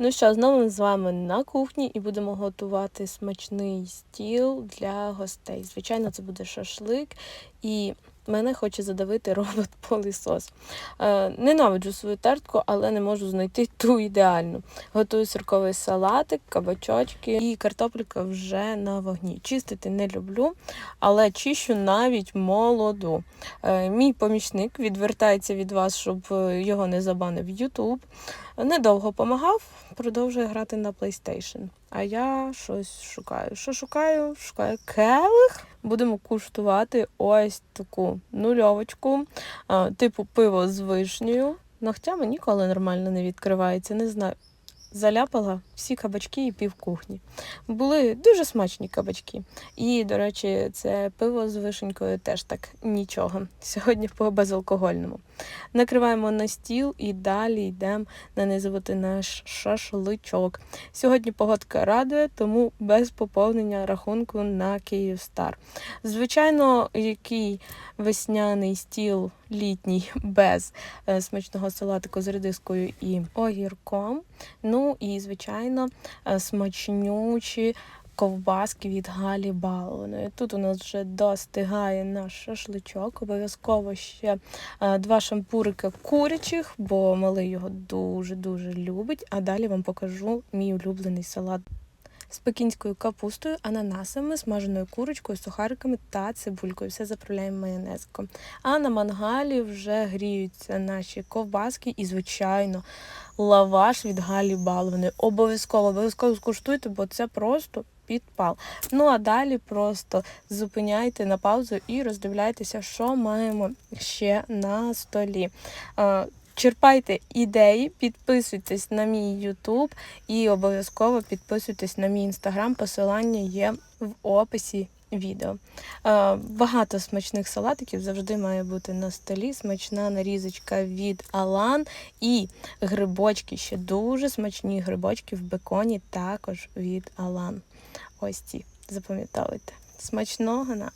Ну що, знову ми з вами на кухні і будемо готувати смачний стіл для гостей. Звичайно, це буде шашлик, і мене хоче задавити робот-пилисос. Е, ненавиджу свою тертку, але не можу знайти ту ідеальну. Готую сирковий салатик, кабачочки і картопліка вже на вогні. Чистити не люблю, але чищу навіть молоду. Е, мій помічник відвертається від вас, щоб е, його не забанив YouTube. Недовго помагав, продовжує грати на PlayStation. А я щось шукаю. Що шукаю? Шукаю келих. Будемо куштувати ось таку нульовочку, типу пиво з вишнею. Ногтями ніколи нормально не відкривається, не знаю. Заляпала всі кабачки і пів кухні. Були дуже смачні кабачки. І, до речі, це пиво з вишенькою теж так нічого. Сьогодні по безалкогольному. Накриваємо на стіл і далі йдемо нанизувати наш шашличок. Сьогодні погодка радує, тому без поповнення рахунку на Київстар. Звичайно, який весняний стіл літній без е, смачного салатику з редискою і огірком. Ну і, звичайно, е, смачнючі ковбаски від Галі Балованої. Тут у нас вже достигає наш шашличок. Обов'язково ще е, два шампурики курячих, бо малий його дуже-дуже любить. А далі вам покажу мій улюблений салат. З пекінською капустою, ананасами, смаженою курочкою, сухариками та цибулькою. Все заправляємо майонезиком. А на мангалі вже гріються наші ковбаски і, звичайно, лаваш від Галі Балованої. Обов'язково, обов'язково скуштуйте, бо це просто підпал. Ну а далі просто зупиняйте на паузу і роздивляйтеся, що маємо ще на столі. Е, Черпайте ідеї, підписуйтесь на мій YouTube і обов'язково підписуйтесь на мій інстаграм. Посилання є в описі відео. Е, Багато смачних салатиків завжди має бути на столі. Смачна нарізочка від Алан і грибочки. Ще дуже смачні грибочки в беконі, також від Алан. Ось ці запам'ятовуйте. Смачного нам!